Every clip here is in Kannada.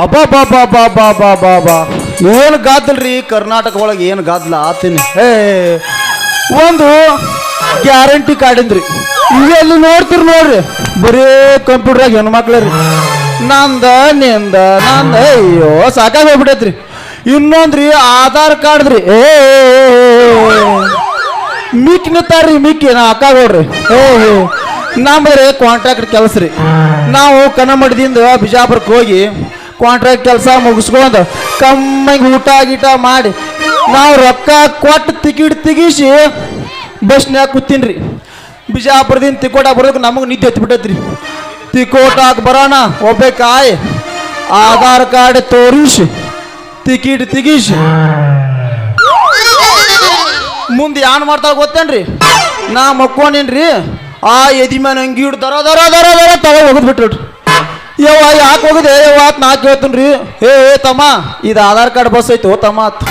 ಅಬ್ಬಾ ಏನು ಗಾದಲ್ರಿ ಕರ್ನಾಟಕ ಒಳಗೆ ಏನು ಗಾದ್ಲ ಆತೀನಿ? ಏ ಒಂದು ಗ್ಯಾರಂಟಿ ಕಾರ್ಡಿಂದ್ರಿ ಇವೆಲ್ಲ ನೋಡ್ತೀರಿ ನೋಡ್ರಿ. ಬರೀ ಕಂಪ್ಯೂಟ್ರಾಗ ಹೆಣ್ಮಕ್ಳು ರೀ ನಂದ, ನಿಂದ, ನಂದ. ಅಯ್ಯೋ, ಸಾಕಾಗಿ ಹೋಗ್ಬಿಟ್ಟೈತ್ರಿ. ಇನ್ನೊಂದ್ರಿ ಆಧಾರ್ ಕಾರ್ಡ್ ರೀ ಏ ಮಿಕ್ಕಿ ನಿಂತಾರ್ರಿ ಮಿಕ್ಕಿ ನಾ ಅಕ್ಕ ನೋಡ್ರಿ ಏ ನಮ್ಮದ್ರಿ ಕಾಂಟ್ರಾಕ್ಟ್ ಕೆಲಸ ರೀ ನಾವು ಕನ್ನಮಡದಿಂದ ಬಿಜಾಪುರಕ್ಕೆ ಹೋಗಿ ಕಾಂಟ್ರಾಕ್ಟ್ ಕೆಲಸ ಮುಗಿಸ್ಕೊಂಡು ಕಮ್ಮಿಗೆ ಊಟ ಗೀಟ ಮಾಡಿ ನಾವು ರೊಕ್ಕ ಕೊಟ್ಟು ಟಿಕೆಟ್ ತೆಗಿಸಿ ಬಸ್ನ್ಯಾಗ ಕೂತೀನಿ ರೀ ಬಿಜಾಪುರದಿಂದ ತಿಕೋಟ ಬರೋದಕ್ಕೆ ನಮಗೆ ನಿದ್ದೆ ಹತ್ಬಿಟ್ಟೈತ್ರಿ ತಿಕೋಟಾಕ್ ಬರೋಣ, ಒಬ್ಬಕಾಯ್ ಆಧಾರ್ ಕಾರ್ಡ್ ತೋರಿಸಿ ಟಿಕೆಟ್ ತೆಗಿಸಿ ಮುಂದೆ ಯಾನ್ ಮಾಡ್ತಾಳ ಗೊತ್ತೇನ್ರಿ? ನಾ ಮಕ್ಕೊಂಡೇನ್ರಿ, ಆ ಎದಿ ಅಂಗೀಡ್ ಅಂಗಿ ಹಿಡ್ ದರ ದರ ದರ ದರ ತಗೊಂಡು ಹೋಗದ್ ಬಿಟ್ರಿ ಯವ್ವ, ಯಾಕೆ ಹೋಗಿದೆ ಯವ್ವ ಆತ್ ನಾ ಕೇಳ್ತೀನಿ ಏ ಏ, ತಮ್ಮ, ಇದು ಆಧಾರ್ ಕಾರ್ಡ್ ಬಸ್ ಐತೋ, ತಮ್ಮ ಆತ್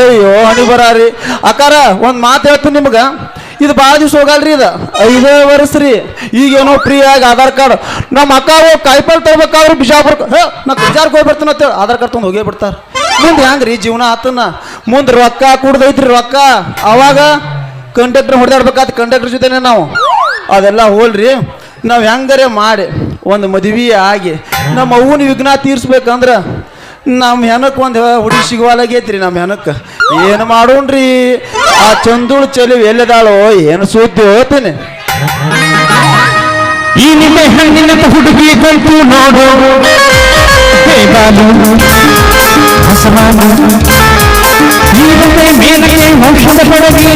ಅಯ್ಯೋ, ಹಣಿ ಬರಾರಿ. ಅಕ್ಕಾರ, ಒಂದು ಮಾತು ಹೇಳ್ತೀನಿ ನಿಮ್ಗೆ. ಇದು ಭಾಳ ದಿವ್ಸ ಹೋಗಲ್ರಿ ಇದು. ಐದೇ ವರ್ಷ ರೀ. ಈಗೇನೋ ಫ್ರೀ ಆಗಿ ಆಧಾರ್ ಕಾರ್ಡ್. ನಮ್ಮ ಅಕ್ಕ ಹೋಗಿ ಕಾಯಿಪಲ್ ತಗೋಬೇಕಾದ್ರೆ ಬಿಜಾಪುರ ನಾ ಬಿಜಾರ್ಗೆ ಹೋಗಿ ಬರ್ತೀನಿ ಆಧಾರ್ ಕಾರ್ಡ್ ತೊಗೊಂಡು ಹೋಗೇ ಬಿಡ್ತಾರೆ. ಮುಂದೆ ರೀ ಜೀವನ ಆತನ? ಮುಂದೆ ರೊಕ್ಕ ಕುಡ್ದೈತ್ರಿ ರೊಕ್ಕ. ಅವಾಗ ಕಂಡಕ್ಟರ್ ಹೊಡೆದಾಡ್ಬೇಕಾದ ಕಂಡಕ್ಟರ್ ಜೊತೆನೆ ನಾವು. ಅದೆಲ್ಲ ಹೋಲ್ರಿ. ನಾವು ಹೆಂಗಾರೆ ಮಾಡಿ. ಒಂದು ಮದುವೆ ಆಗಿ ನಮ್ಮ ಅವ್ವನ ವಿಘ್ನ ತೀರ್ಸ್ಬೇಕಂದ್ರೆ ನಮ್ಮ ಹೆನಕ್ಕೆ ಒಂದು ಹುಡುಗಿ ಸಿಗುವಾಲಾಗೈತ್ರಿ ನಮ್ಮ ಹೆನಕ್ಕೆ ಏನು ಮಾಡೋಣ್ರಿ? ಆ ಚಂದುಳು ಚೆಲುವು ಎಲ್ಲದಾಳೋ ಏನು ಸುದ್ದಿ ಹೋಗ್ತೇನೆ ಈ ನಿನ್ನೆ ಹೆಣ್ಣಿನ ಹುಡುಗಿ ಕಂತು ನೋಡು. ಮೇಲೆ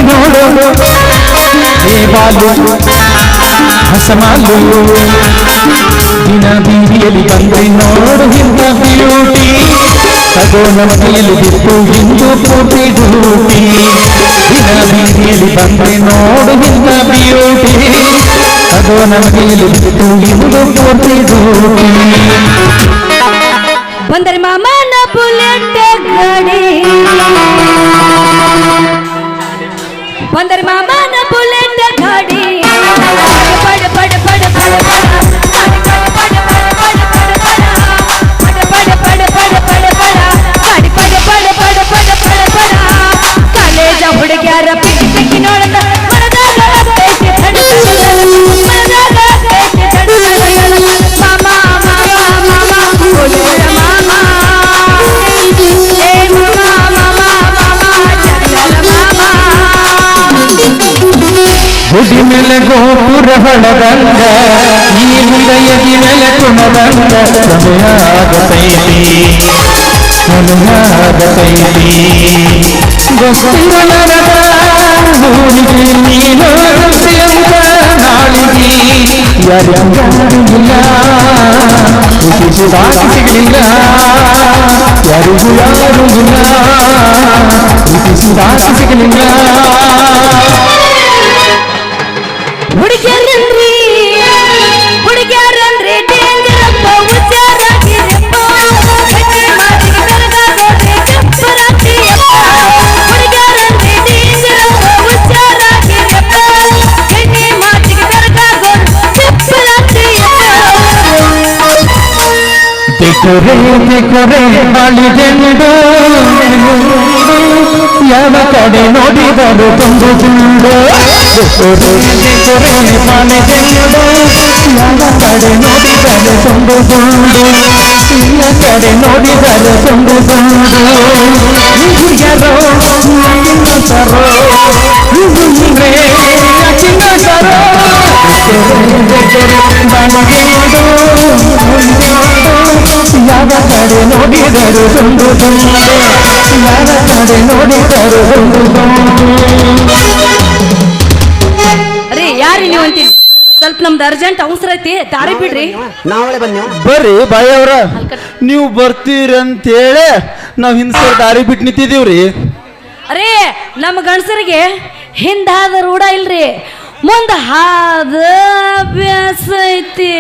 ಔಷಧ ಬಾಲು. ಹಸಮಾಲು ದಿನ ಬೀದಿಯಲ್ಲಿ ಬಂದೆ ನೋಡು ಹಿಂದ ಬ್ಯೂಟಿ ತಗೋ ನಮಗೆಯಲ್ಲಿ ಬಿಟ್ಟು ಹಿಂದೂ ಪೂರ್ತಿ ಡ್ಯೂಟಿ ದಿನ ಬೀದಿಯಲ್ಲಿ ಬಂದೆ ನೋಡು ಹಿಂದ ಬ್ಯೂಟಿ ಅದು ನಮಗೆ ಬಿಟ್ಟು ಇಂದು ಪೂರ್ತಿ ಡ್ಯೂಟಿ ಬಂದರೆ ಮಾಮನ ಬುಲೆಟ್ ಗಾಡಿ ಬಂದರೆ ಮಾಮನ ಗುಡಿ ಮೇಲೆ ಗೋಪುರ ಹೊಳದಂಗ ಈ ಹೃದಯದಿ ಮೇಲೆ ಕುಣದಂಗ ಸಮಯಾಗತೈತಿ ಸಮಯಾಗತೈತಿ ಗೊತ್ತಿರಲದ ಊರಿಗೆ ನೀನು ಅಂತ ನಾಳಿಗೆ ಯಾರಿಗಿಲ್ಲ ಖುಷಿಸಿದಾಗ ಸಿಗಲಿಲ್ಲ ಯಾರಿಗೂ ಯಾರು ಇಲ್ಲ ಖುಷಿಸಿದಾಗ ಸಿಗಲಿಲ್ಲ ತೆಕೊರೆ ತೆಕೊರೆ ಬಾಳಿದೆಂದು ಯಾವ ಕಡೆ ನೋಡಿದರು ತುಂಬು ತುಂಡು ತೆಕೊರೆ ತೆಕೊರೆ ಬಾಳಿದೆಂದು ಯಾವ ಕಡೆ ನೋಡಿದರು ತುಂಬು ತುಂಡು ಯಾವ ಕಡೆ ನೋಡಿದರು ತುಂಬು ತುಂಡು ಯಾರೋ ಸರೋ ನೀವೇ ಚಿನ್ನ ಸರೋ ಯಾವ ಕಡೆ ನೋಡಿದರು ಒಂದು ತುಂಬ ಯಾವ ಕಡೆ ನೋಡಿದರು ಒಂದು ರೀ ಯಾರಿ ನೀವು ಅಂತೀರಿ? ಸ್ವಲ್ಪ ನಮ್ದು ಅರ್ಜೆಂಟ್ ಅವಸರ ಐತಿ ದಾರಿ ಬಿಡ್ರಿ. ನಾವಳೆ ಬನ್ನಿ ಬರ್ರಿ ಬಾಯಿ ಅವ್ರ. ನೀವು ಬರ್ತೀರಿ ಅಂತೇಳಿ ನಾವು ಹಿಂದೆ ದಾರಿ ಬಿಟ್ಟು ನಿಂತಿದ್ದೀವ್ರಿ. ಅರೇ ನಮ್ಮ ಗಂಡಸರಿಗೆ ಹಿಂದಾದ ರೂಢ ಇಲ್ರಿ. ಮುಂದ ಹಾದ ಅಭ್ಯಾಸ ಐತಿ.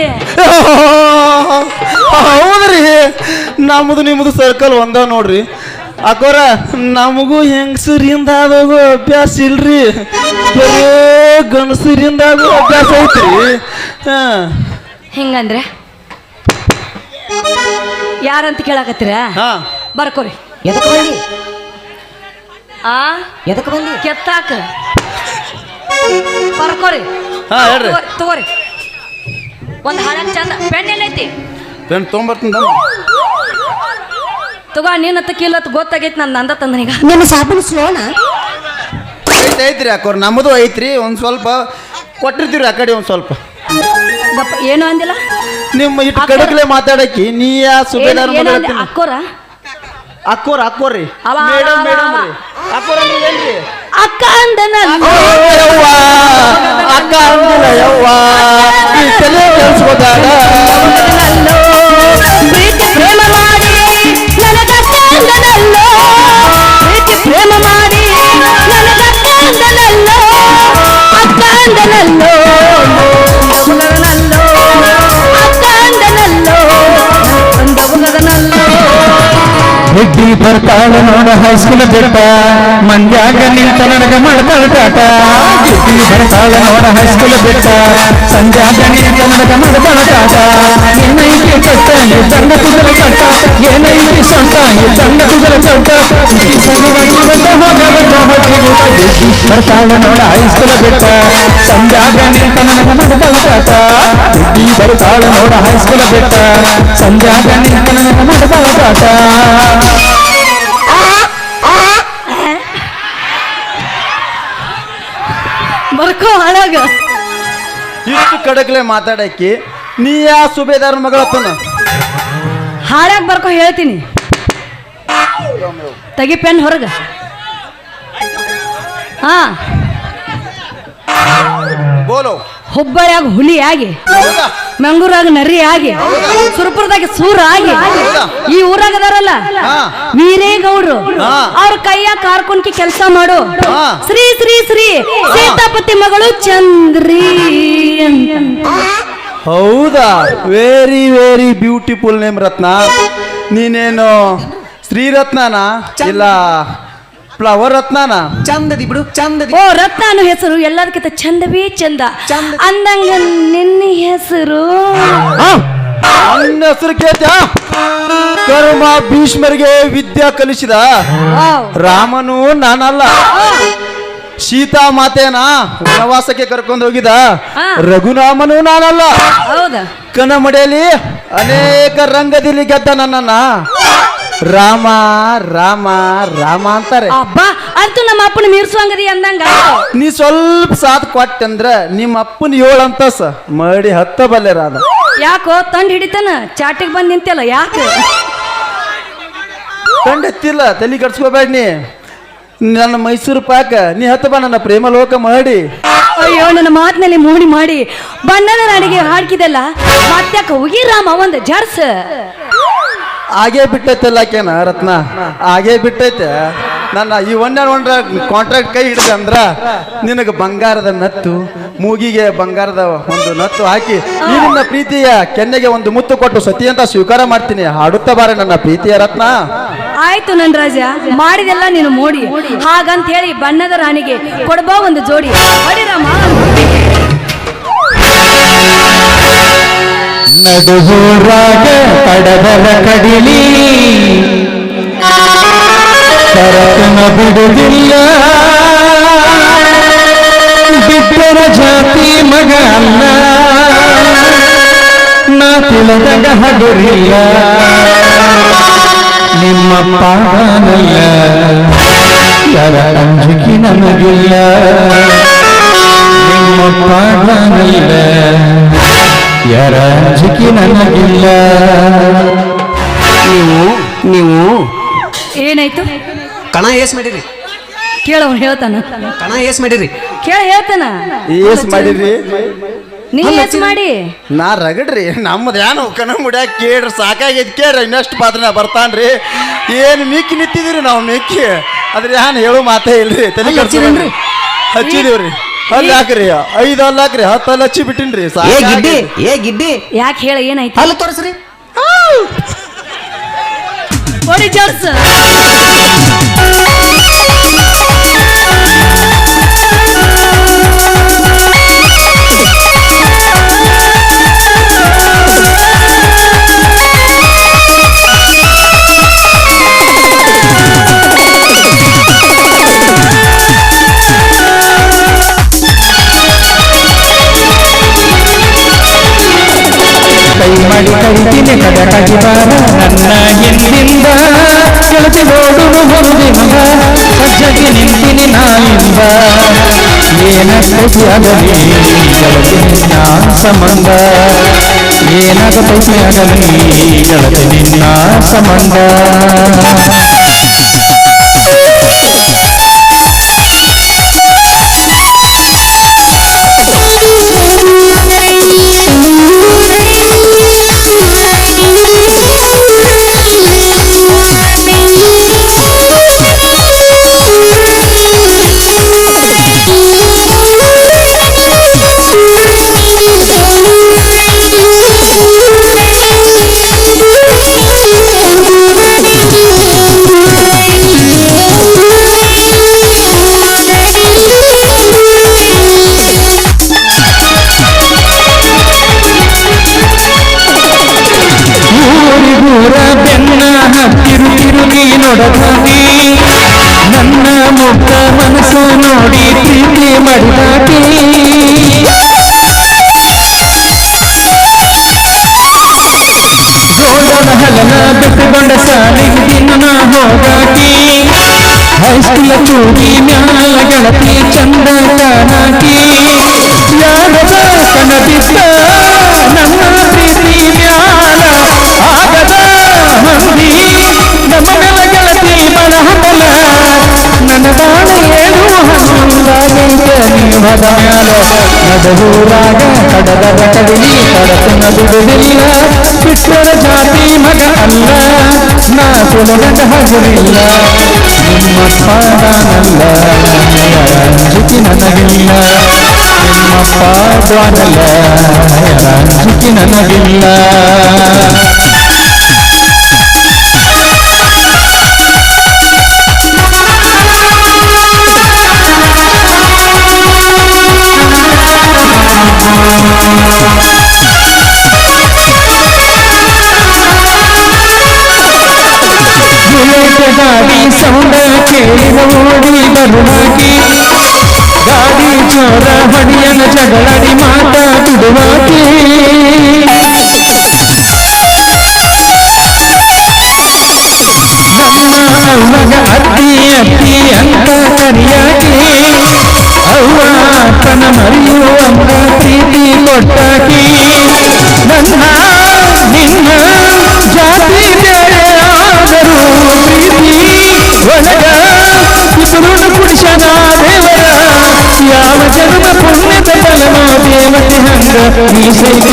ಹೌದ್ರಿ ನಮ್ಮದು ನಿಮ್ಮದು ಸರ್ಕಲ್ ಒಂದ ನೋಡ್ರಿ. ಅಕ್ಕೋರ ನಮಗೂ ಹೆಂಗಸರಿಂದ ಆದಾಗೂ ಅಭ್ಯಾಸ ಇಲ್ರಿ. ಗಣಸರಿಂದ ಗಂಡಸರಿಂದ ಆಗೋ ಅಭ್ಯಾಸ ಐತ್ರಿ. ಹಾ. ಹೆಂಗಂದ್ರೆ? ಯಾರಂತ ಕೇಳಾಕತ್ತೀರ? ಹಾ. ಬರ್ಕೋರಿ. ಎದಕ್ಕೆ ಬಂದಿ? ಆ? ಎದಕ್ಕೆ ಬಂದಿ? ಕೆತ್ತಾಕ? ಬರ್ಕೋರಿ. ಹಾ, ಹೇಳ್ರಿ. ತಗೋ- ತಗೋರಿ. ಒಂದ್ ಹಾಳಕ್ ಚಂದ. ಎಲ್ಲೈತಿ ಪೆನ್ ತೊಗೊಂಬರ್ತೀನಿ ತಗೋ ನೀನ್ ಹತ್ತ ಕೀಲತ್ ಗೊತ್ತಾಗೈತಿ ನನ್ನ ನಂದ ತಂದ್ರೀಗ ನಿಮ್ಮ ಸಾಬೂನು ಸ್ಲೋನ? ಐತೆ ಐತ್ರಿ ಅಕ್ಕೋರ್ ನಮ್ಮದು ಐತ್ರಿ ಒಂದು ಸ್ವಲ್ಪ ಕೊಟ್ಟಿರ್ತೀವ್ರಿ ಆ ಕಡೆ ಒಂದು ಸ್ವಲ್ಪ. ಗಪ್ಪ ಏನು ಅಂದಿಲ್ಲ? ನಿಮ್ಮ ಇಟ್ಟು ಕಡಕ್ಲೆ ಮಾತಾಡಕ್ಕಿ ನೀ ಯಾ ಸುಬೇದಾರ್ ಏನು ಅಂದೆ ಅಕ್ಕೋರ? ಅಕ್ಕೋರ್ ಅಕ್ಕೋರಿ ಮೇಡಮ್ ಅವ, ಮೇಡಮ್ ಅವ. ರೀ. ಅಕ್ಕೋರ್ ಅಂದ್ರೆ ಏನ್ರಿ? ಅಕ್ಕ ಅಂದನಲ್ಲ ಅಕ್ಕ ಅಂದಿಲ್ಲ ಯವ್ವ ಈ ತಲೆ ಕೆಲ್ಸ್ಕೊದಾಗ ಪ್ರೀತಿ ಪ್ರೇಮ ಮಾಡಿ. ನನಗಕ್ಕ ಅಂದನಲ್ಲೋ. ಪ್ರೀತಿ ಪ್ರೇಮ ಮಾಡಿ. ನನಗಕ್ಕ ಅಂದನಲ್ಲೋ. ಅಕ್ಕ ಅಂದನಲ್ಲೋ. ಹುಡ್ಡಿ ಬರ್ತಾಳ ನೋಡ ಹೈಸ್ಕೂಲ್ ಬಿಟ್ಟ. ಮಂದ್ಯಾಗ ನಿಂತ ನನಗ ಮಾಡ್ತಾಳ ಹುಡ್ಡಿ ಬರ್ತಾಳ ನೋಡ ಹೈಸ್ಕೂಲ್ ಬಿಟ್ಟ ಸಂಜಾಗ ನಿಂತ ನನಗ ಮಾಡ್ತಾಳ ಟಾಟ ಏನೈತಿ ಕಟ್ಟ ಈ ದಂಡ ಕುದುರೆ ಕಟ್ಟ ಏನೈತಿ ಸೊಂಟ ಈ ದಂಡ ಕುದುರೆ ಕಟ್ಟ ಈ ಸಲುವಾಗಿ ಇವತ್ತ ಹೋಗಬೇಕ ಹೊಟ್ಟಿಗೆ ಹುಡ್ಡಿ ಬರ್ತಾಳ ನೋಡ ಹೈಸ್ಕೂಲ್ ಬಿಟ್ಟ ಸಂಜಾಗ ನಿಂತ ನನಗ ಮಾಡ್ತಾಳ ಟಾಟ ಹುಡ್ಡಿ ಬರ್ತಾಳ ನೋಡ ಹೈಸ್ಕೂಲ್ ಬಿಟ್ಟ ಸಂಜಾಗ ನಿಂತ ನನಗ ಮಾಡ್ತಾಳ ಬರ್ಕೋ ಹಾಳಾಗ. ಇಷ್ಟು ಕಡಕ್ಲೆ ಮಾತಾಡಕ್ಕೆ ನೀ ಯಾ ಸುಬೇದಾರ ಮಗಳಪ್ಪನ ಹಾಳಾಗ ಬರ್ಕೋ ಹೇಳ್ತೀನಿ. ತಗಿ ಪೆನ್ ಹೊರಗ. ಹಾ. ಬೋಲೋ. ಹುಬ್ಬಳ್ಯಾಗ ಹುಲಿ ಆಗಿ ಮಂಗೂರಾಗ ಮಂಗಳೂರಾಗ ನರಿ ಆಗಿ ಸುರಪುರದಾಗ ಸೂರ ಆಗಿ ಈ ಊರಾಗ ಅದಾರಲ್ಲ. ವೀರೇಗೌಡ್ರು. ಅವ್ರ ಕೈಯ ಕಾರ್ಕೊಂಡ್ಕಿ ಕೆಲಸ ಮಾಡು. ಶ್ರೀ ಶ್ರೀ ಶ್ರೀ ಸೀತಾಪತಿ ಮಗಳು ಚಂದ್ರಿ. ಹೌದಾ? Very very beautiful name Ratna. ನೀನೇನು ಶ್ರೀರತ್ನನಾ? ಇಲ್ಲ. ಫ್ಲವರ್ ರತ್ನನಾ ಚಂದದಿ ಬಿಡು ಚಂದದಿ. ಓ ರತ್ನ ಅನ್ನೋ ಹೆಸರು ಎಲ್ಲದಕ್ಕಿಂತ ಚಂದವೇ ಚಂದ. ಚಂದ. ಅಂದಂಗ ನಿನ್ನ ಹೆಸರು. ನನ್ನ ಹೆಸರು ಕೇತ ಕರ್ಮ ಭೀಷ್ಮರಿಗೆ ವಿದ್ಯಾ ಕಲಿಸಿದ ವಾವ್. ರಾಮನು ನಾನಲ್ಲ. ಸೀತಾ ಮಾತೇನ ಪ್ರವಾಸಕ್ಕೆ ಕರ್ಕೊಂಡು ಹೋಗಿದ ಹಾ. ರಘುನಾಮನು ನಾನಲ್ಲ. ಹೌದಾ? ಕನ್ನಮಡಿಯಲ್ಲಿ ಅನೇಕ ರಂಗದಲ್ಲಿ ಗೆದ್ದ ನನ್ನನ್ನ. ರಾಮ ರಾಮ ರಾಮ ಅಂತಾರೆ. ಅಬ್ಬಾ ಅಂತೂ ನಮ್ಮ ಅಪ್ಪನ ಮೀರ್ಸುವಂಗದಿ ಅಂದಂಗ. ನೀ ಸ್ವಲ್ಪ ಸಾಥ್ ಕೊಟ್ಟಂದ್ರ ನಿಮ್ಮ ಅಪ್ಪನ ಏಳು ಅಂತ ಸ ಮಡಿ ಹತ್ತ ಬಲ್ಲೆರಾದ ಯಾಕೋ ತಂಡ ಹಿಡಿತಾನ? ಚಾಟಿಗೆ ಬಂದ್ ನಿಂತಲ್ಲ ಯಾಕೆ? ಕಂಡೆತ್ತಿಲ್ಲ ತಲೆ ಕಟ್ಸ್ಕೋಬೇಡ ನೀ. ನನ್ನ ಮೈಸೂರು ಪಾಕ ನೀ ಹತ್ತ ಬಾ ನನ್ನ ಪ್ರೇಮ ಲೋಕ ಮಾಡಿ. ಅಯ್ಯೋ ನನ್ನ ಮಾತಿನಲ್ಲಿ ಮೂಡಿ ಮಾಡಿ. ಬಣ್ಣದ ನಾಡಿಗೆ ಹಾಡ್ಕಿದಲ್ಲ. ಮತ್ತ್ಯಾಕ ಹೋಗಿ ರಾಮ ಒಂದು ಜರ್ಸ್. ಆಗೇ ಬಿಟ್ಟೈತಲ್ಲ ಆಕೇನ, ರತ್ನ? ಆಗೇ ಬಿಟ್ಟೈತೆ. ನನ್ನ ಈ ಒಂದೇ ಒಂದ್ರ ಕಾಂಟ್ರಾಕ್ಟ್ ಕೈ ಹಿಡಿದೆ ಅಂದ್ರ ನಿನಗೆ ಬಂಗಾರದ ನತ್ತು, ಮೂಗಿಗೆ ಬಂಗಾರದ ಒಂದು ನತ್ತು ಹಾಕಿ, ಈ ನಿನ್ನ ಪ್ರೀತಿಯ ಕೆನ್ನೆಗೆ ಒಂದು ಮುತ್ತು ಕೊಟ್ಟು ಸತಿ ಅಂತ ಸ್ವೀಕಾರ ಮಾಡ್ತೀನಿ. ಹಾಡುತ್ತಾ ಬಾರೆ ನನ್ನ ಪ್ರೀತಿಯ ರತ್ನ. ಆಯ್ತು ನನ್ ರಾಜ ಮಾಡಿದೆಲ್ಲ ನೀನು ಮೋಡಿ. ಹಾಗಂತ ಹೇಳಿ ಬಣ್ಣದ ರಾಣಿಗೆ ಕೊಡಬಾ ಒಂದು ಜೋಡಿ. ರಾಮ. ನಡುಹೂರಾಗ ಕಡದರ ಕಡಿಲಿ ಕರಕನ ಬಿಡುವುದಿಲ್ಲ ಬಿಟ್ಟರ ಜಾತಿ ಮಗ ಅಲ್ಲ ನಾ ತಿಳದಾಗ ಹಗುರಿಲ್ಲ ನಿಮ್ಮ ಪಾದನಲ್ಲ ಯಾರ ಅಂಜಿಕೆ ನನಗಿಲ್ಲ ನಿಮ್ಮ ಪಾದನಲ್ಲ ಯಾರ ಅಂಜಿಕೆ ನನಗಿಲ್ಲ. ನೀವು ನೀವು. ಏನಾಯ್ತು? ಕಣ ಏಸ್ ಮಾಡಿರಿ. ಕೇಳವ್ ಹೇಳ್ತಾನ. ಕಣ ಏಸ್ ಮಾಡಿರಿ. ಕೇಳ ಹೇಳ್ತಾನ. ಏಸ್ ಮಾಡಿರಿ ನೀ ಎಸ್ ಮಾಡಿ. ನಾ ರಗಡ್ರಿ ನಮ್ಮದು ಏನು ಕಣ ಮುಡ್ಯಾಕ ಕೇಳ್ರಿ ಸಾಕಾಗೈತಿ ಕೇಳ್ರಿ ಇನ್ನಷ್ಟು ಪಾತ್ರ ಬರ್ತಾನ್ರಿ. ಏನು ಮಿಕ್ಕಿ ನಿಂತಿದ್ದೀರಿ ನಾವು ಮಿಕ್ಕಿ? ಅದ್ರ ಏನು ಹೇಳೋ ಮಾತೇ ಇಲ್ರಿ ತಲೆ? ಹಚ್ಚಿದೀವ್ರಿ. ಹಲ್ಲು ಹಾಕ್ರಿ ಐದು ಹಲ್ಲು ಹಾಕ್ರಿ ಹತ್ತು ಹಲ್ಲು ಹಚ್ಚಿ ಬಿಟ್ಟಿನ್ರಿ ಏ ಗಿಡ್ಡಿ. ಏ ಗಿಡ್ಡಿ. ಯಾಕೆ ಹೇಳ ಏನಾಯ್ತು? ಹಲ್ಲು ತೋರಿಸ್ರಿ. ಕೈ ಮಾಡಿ ಕರಿತೀನಿ ಕಡಕಿ ಬಾರ ನನ್ನ ಹಿಂದಿಂದ ಕೆಳತಿ ನೋಡುವ ಹೊರದಿನ ಸಜ್ಜಗಿ ನಿಂತಿನಿ ನಾನಿಂದ. ಏನ ಕೃತಿಯಾಗಲಿ ಕೆಳತಿನಿ ನಾನು ಸಂಬಂಧ. ಏನಾದ ಕೃತಿಯಾಗಲಿ ಕೆಳತಿನಿ ನಿನ್ನ ಸಂಬಂಧ. ಹೈಸ್ಕೂಲ ಚೂಡಿ ಮ್ಯಾಲ ಗಣತಿ ಚಂದ ಕಣಕಿ ಯಾರ ಕಣದಿದ್ದ ഹൃദയാലോ നടുവൂരാക കടലവ കടലി കടത്തുന്ന ദുരില്ല വിശ്വര ജാതി മക അല്ല നാസുലക ഹജറില്ല നിമ്മപ്പാടാനല്ല യരാഞ്ചിക്ക് നനകില്ല നിമ്മപ്പാടാനല്ല യരാഞ്ചിക്ക് നനകില്ല ಸೌಂಡ ಕೇಳಿದ ಓಡಿ ಬರುವಾಗಿ ಗಾಡಿ ಚೋರ ಹಡಿಯನ ಜಗಳಡಿ ಮಾತಾಡುವಾಗೆ ನಮ್ಮ ಅವ್ವಗ ಅತ್ತಿ ಅತ್ತಿ ಅಂತ ಕರಿಯಾಗಿ ಅವ್ವ Dice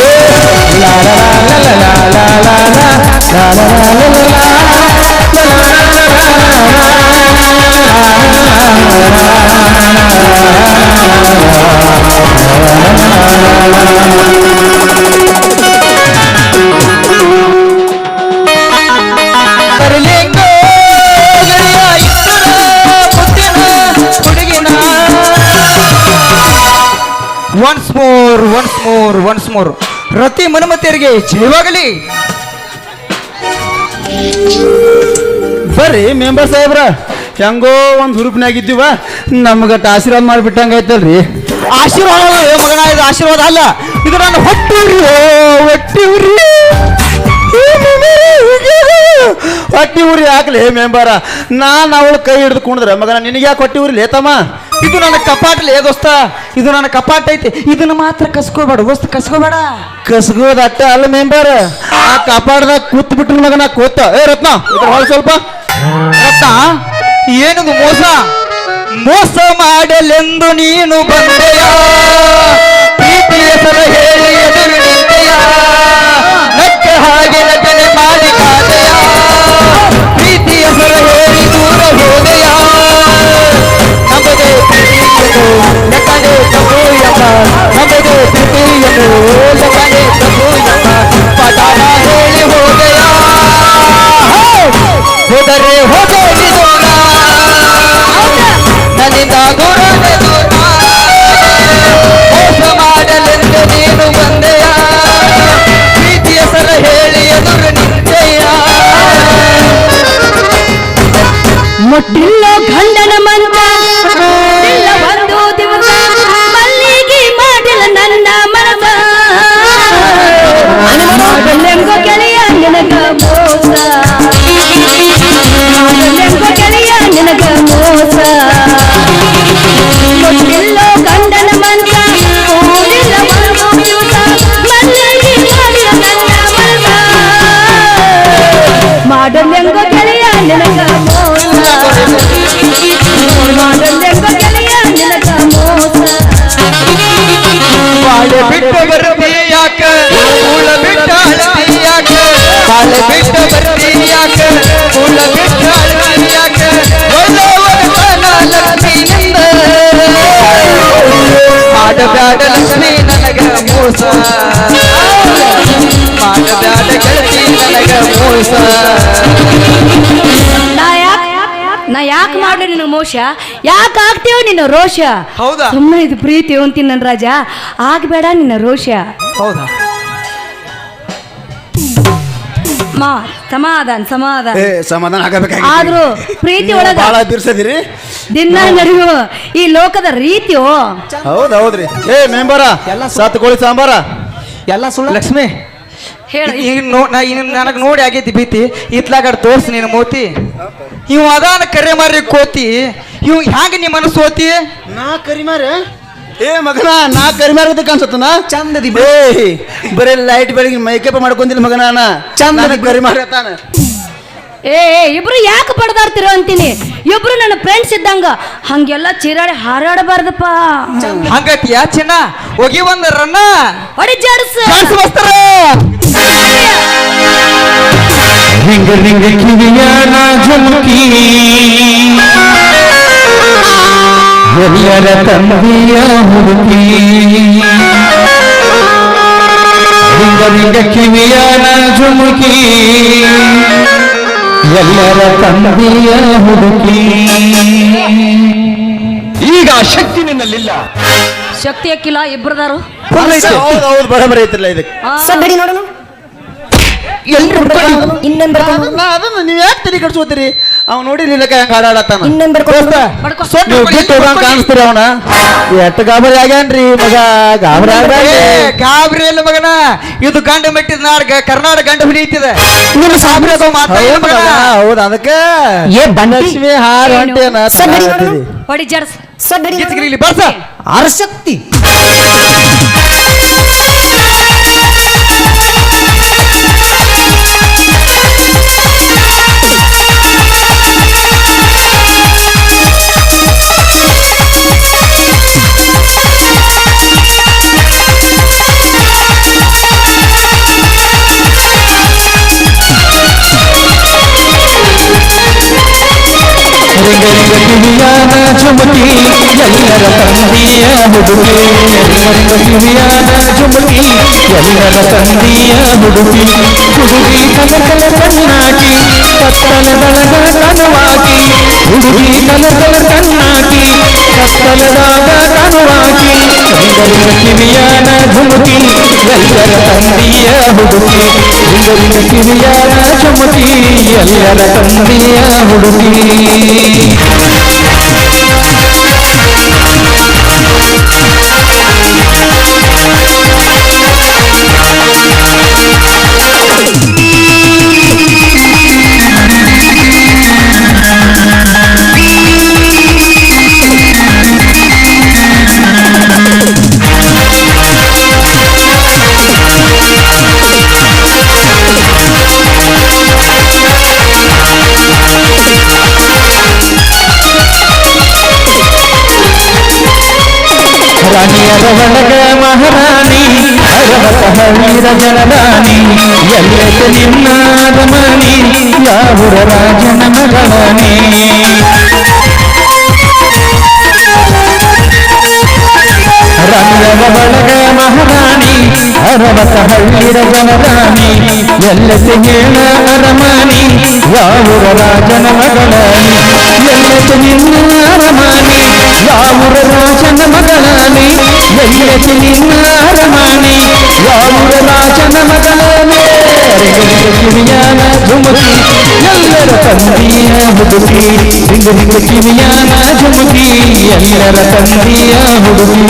more once more once more ಪ್ರತಿ ಮನುಮತಿಯರಿಗೆ ಜಯವಾಗಲಿ. ಬರ್ರಿ ಮೆಂಬರ್ ಸಾಹೇಬ್ರ. ಹೆಂಗೋ ಒಂದು ಹುರುಪಿನಾಗಿದ್ದೀವ ನಮ್ಗಟ್ಟು ಆಶೀರ್ವಾದ ಮಾಡಿಬಿಟ್ಟಂಗೆ ಐತಲ್ರಿ ಆಶೀರ್ವಾದ ಮಗನ ಇದು ಆಶೀರ್ವಾದ ಅಲ್ಲ. ಇದು ನಾನು ಹೊಟ್ಟಿವ್ರಿ ಹೊಟ್ಟಿವ್ರಿ ಹೊಟ್ಟಿ ಊರಿ ಹಾಕ್ಲಿ ಮೆಂಬರ. ನಾನು ಅವಳು ಕೈ ಹಿಡಿದು ಕುಣಿದ್ರೆ ಮಗನ ನಿನಗೆ ಯಾಕೆ ಹೊಟ್ಟಿ ಊರಿ ಲೇತಮ್ಮ? ಇದು ನನ್ನ ಕಪಾಟ್ಲಿ ದೋಸ್ತ, ಇದು ನನ್ನ ಕಪಾಟ್ ಐತಿ. ಇದನ್ನ ಮಾತ್ರ ಕಸ್ಕೋಬೇಡ, ದೋಸ್ತ, ಕಸ್ಕೋಬೇಡ. ಕಸ್ಕೋದ ಅಟ್ಟ ಅಲ್ಲ ಮೆಂಬರ್. ಆ ಕಪಾಟ್ದಾಗ ಕೂತ್ ಬಿಟ್ರು ಮಗನ ಕೂತ. ಏ ರತ್ನ, ಇದ್ರ ಸ್ವಲ್ಪ. ರತ್ನ, ಏನದು ಮೋಸ? ಮೋಸ ಮಾಡಲೆಂದು ನೀನು ಬಂದೆಯ? ಪ್ರೀತಿಯ ಹೇಳಿ ಲಕಡೆ ಪ್ರಭುಯಪ್ಪ ನಮಗೆ ಪ್ರೀತಿಯನು ಲಕಡೆ ಪ್ರಭುಯಪ್ಪ ಪದಾನ ಹೇಳಿ ಹೋದೆಯ ಹೋದರೆ ಹೋದ ಬಿಟ್ಟು ಯಾಕ? ಬಿಟ್ಟ ಯಾಕ? ಮಾಡಬ್ಯಾಡ ಲಕ್ಷ್ಮಿ ನನಗ ಮೋಸ. ಮಾಡಬ್ಯಾಡ ಗೆಳತಿ ನನಗ ಮೋಸ. ನಾ ಯಾಕ ನಾ ಯಾಕೆ ಮಾಡ್ಲಿ ನಿನಗೆ ಮೋಶ ಯಾಕೆ ಆಗ್ತೇವ ನಿನ್ನ ರೋಷ? ಹೌದಾ? ಸುಮ್ಮನೆ ಇದು ಪ್ರೀತಿ ಅಂತೀನಿ ನನ್ನ ರಾಜ. ಆಗ್ಬೇಡ ನಿನ್ನ ರೋಷ. ಹೌದಾ? ಮಾ ಸಮಾಧಾನ ಸಮಾಧಾನ. ಏ ಸಮಾಧಾನ ಆಗಬೇಕಾಗಿ ಆದ್ರೂ ಪ್ರೀತಿ ಒಳಗ ಬಹಳ ಬಿರ್ಸದಿರಿ ದಿನ ನಡೆಯುವ ಈ ಲೋಕದ ರೀತಿಯೋ. ಹೌದ್ ಹೌದ್ರಿ. ಏ ಮೆಂಬರ ಸತ್ ಕೋಳಿ ಸಾಂಬಾರ. ಎಲ್ಲ ಸುಳ್ಳು ಲಕ್ಷ್ಮಿ ಹೇಳಿ. ಈಗ ನೋ ನಾ ಇನ್ನು ನನಗೆ ನೋಡಿ ಆಗೈತಿ ಭೀತಿ. ಇತ್ಲಾಗ ತೋರ್ಸಿ ನೀನು ಮೋತಿ. ಇವ್ ಅದಾನ ಕರೆ ಮಾರಿ ಕೋತಿ. ಇವ್ ಹ್ಯಾಂಗ ನಿಮ್ಮ ಮನಸ್ಸು ಓತಿ ನಾ ಕರಿಮಾರ ಏ ಮಗನ ನಾ ಕರಿಮಾರ ಅನ್ಸತ್ತನ ಚಂದದಿ ಏ ಬರೀ ಲೈಟ್ ಬೆಳಗ್ಗೆ ಮೇಕಪ್ ಮಾಡ್ಕೊಂತಿಲ್ಲ ಮಗನ ನಾ ಚಂದ ಕಡಿಮೆ ಆಗತ್ತಾನ ತಾನ ಏ ಏ, ಇಬ್ರು ಯಾಕೆ ಬಡದಾಡ್ತಿರೋ ಅಂತೀನಿ ಇಬ್ರು ನನ್ನ ಫ್ರೆಂಡ್ಸ್ ಇದ್ದಂಗ ಹಂಗೆಲ್ಲ ಚೀರಾಡಿ ಹಾರಾಡಬಾರ್ದಪ್ಪ ಹಂಗತಿಯ ಚಿನ್ನ ಹೋಗಿ ಒಂದ ರನ್ನ ಹೊಡಿ ಜಾಡ್ಸ ಬಸ್ತಾರ ರಿಂಗ ರಿಂಗ ಕಿವಿಯಾನ ಝುಮುಕಿ ಎಲ್ಲರ ತಂದೆಯ ಹುಡುಕಿ ರಿಂಗ ಕಿವಿಯ ಕಿವಿಯಾನ ಝುಮುಕಿ ಎಲ್ಲರ ತಂದೆಯ ಈಗ ಶಕ್ತಿ ನಿನ್ನಲ್ಲಿಲ್ಲ. ಶಕ್ತಿ ಅಕ್ಕಿಲ್ಲ ಇಬ್ರದಾರು? ಹೌದು ಹೌದು ಬರಬರಿ ಐತಿಲ್ಲ ಇದಕ್ಕೆ. ನೋಡೋಣ. ಎಲ್ಲರೂ ಅದನ್ನ ನೀವ್ ಯಾಕೆ ತಲೆ ಕಟ್ಸ್ಕೋತೀರಿ ಅವ್ ನೋಡಿ ನಿಲ್ಲಕ ಹೆಂಗ್ ಹಾಡಾಡತ್ತಾನ. ಇನ್ನೊಂದ್ ಬರ್ಕೊಂಡು ಬಡ್ಕೊ ನೀವು ಬಿಟ್ಟು ಹೋಗಂಗ್ ಕಾಣಿಸ್ತೀರಿ ಅವನ? ಎಟ್ಟು ಗಾಬರಿ ಆಗ್ಯಾನ್ರಿ ಮಗ ಗಾಬರಿ. ಗಾಬರಿ ಇಲ್ಲ ಮಗನ. ಇದು ಗಂಡ ಮೆಟ್ಟಿದ ನಾಡ ಕರ್ನಾಟಕ ಗಂಡ ಹಿಡಿಯುತ್ತಿದೆ ನಿಮ್ಮ ಸಾಬ್ರಿ ಅದು ಹೌದು. ಅದಕ್ಕೆ ಏ ಬಂಡಿ ಲಕ್ಷ್ಮಿ ಹಾರ ಹೊಂಟೇನ ಹೊಡಿ ಬರ್ಸ. ಆರ್ಶಕ್ತಿ ಕಿವಿಯಾನ ಝುಮುಕಿ ಎಲ್ಲರ ತಂದೆಯ ಹುಡುಗಿ ರಿಂಗ ಕಿವಿಯಾನ ಝುಮುಕಿ ಎಲ್ಲರ ತಂದೆಯ ಹುಡುಗಿ ಹುಡುಗಿ ಕಲಕಲ ಕಣ್ಣಾಕಿ ಕಣ್ಣಾಕಿ ಕತ್ತಲದಳಗ ಕನವಾಗಿ ಹುಡುಗಿ ಕಲಕಲ ಕಲ ಕಣ್ಣಾಕಿ ಕತ್ತಲದಾಗ ಕನುವಾಕಿ ರಿಂಗ ರಿಂಗ ಕಿವಿಯಾನ ಝುಮುಕಿ ಎಲ್ಲರ ತಂದೆಯ ಹುಡುಗಿ ರಿಂಗ ರಿಂಗ ಕಿವಿಯಾನ ಝುಮುಕಿ ಎಲ್ಲರ ತಂದೆಯ ಹುಡುಗಿ ఎరవడగా మహారాణి అరవత వీర జనరాణి ఎల్లెత నిన్నారమణి యావుర రాజన మరణి రంగ మహారాణి ರಾಣಿಯರ ಒಳಗ ಮಹಾರಾಣಿ ಅರವತ್ತ ಹಳ್ಳಿರ ಜನರಾಣಿ ಎಲ್ಲೆತೆ ಹೇಳ ಅರಮಣಿ ಯಾವುರ ರಾಜನ ಮಗಳಾಣಿ ಎಲ್ಲೆತೆ ನಿನ್ನ ಅರಮಣಿ ಯಾವುರ ರಾಜನ ಮಗಳಾಣಿ ಎಲ್ಲೆತೆ ನಿನ್ನ ಅರಮಣಿ ಯಾವುರ ರಾಜನ ಮಗಳಾಣಿ ರಿಂಗ ಕಿವಿಯಾನ ಝುಮುಕಿ ಎಲ್ಲರ ತಂದೆಯ ಹುಡುಗಿ ರಿಂಗ ರಿಂಗ ಕಿವಿಯಾನ ಝುಮುಕಿ ಎಲ್ಲರ ತಂದೆಯ ಹುಡುಗಿ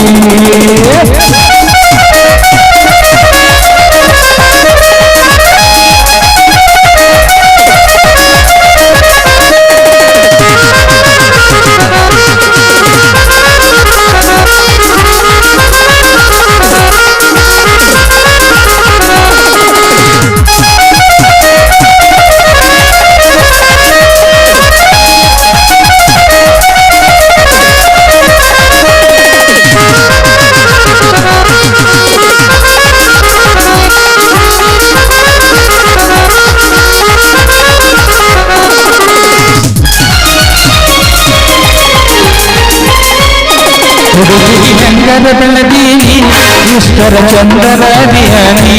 ಇಷ್ಟರ ಚಂದರ ದಿಯಾನಿ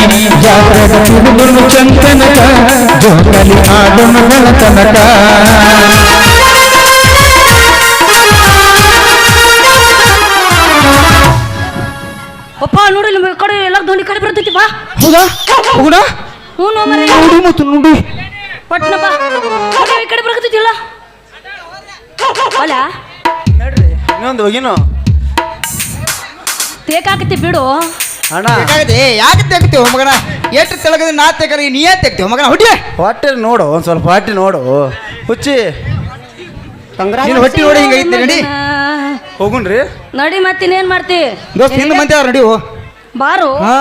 ಜಾತ್ರೆಗ ಚಂದನಕ ಜೋಕಲಿ ಆಡೋನು ಬೆಳತನಕ ಅಪ್ಪ ನೋಡಿ ನಿಮ್ಮ ಕಡೆ ಎಲ್ಲ ಧ್ವನಿ ಕಡೆ ಬರ್ತೈತಿ ಬಾ. ಹೌದಾ? ಹೋಗೋಣ ಹ್ಞೂ ನೋಡಿ ಮತ್ತು ನೋಡಿ. ಪಟ್ನ ಬಾ. ನೋಡಿ, ಈ ಕಡೆ ಬರ್ತೈತಿಲ್ಲ ಅಲ್ಲ. ಇನ್ನೊಂದು ಹೋಗಿನು? ತೇಕಾಕತಿ ಬಿಡು. ಅಣ್ಣ. ಬೇಕಾಗದೆ. ಯಾಕೆ ತೆಗ್ತೀವಿ ಮಗನ? ಎಷ್ಟು ತೆಳಗದ ನಾ ತೆಗರಿ ನೀ ತೆಗ್ತೀವಿ ಮಗನ? ಹೊಡಿ ಹೊಟ್ಟೆ ನೋಡು ಒಂದ್ ಸ್ವಲ್ಪ ಹೊಟ್ಟೆ ನೋಡು. ಹುಚ್ಚಿ. ನೀನು ಹೊಟ್ಟಿ ನೋಡಿ ಹಿಂಗೈತಿ ನಡಿ. ಹೋಗುಣ್ರಿ. ನಡಿ ಮತ್ತಿನ್ನೇನ್ ಮಾಡ್ತಿ? ದೋಸ್ತ ಹಿಂದೆ ಮಂದಿ ಅವ್ರು ನಡಿ ಬಾರು. ಹಾ.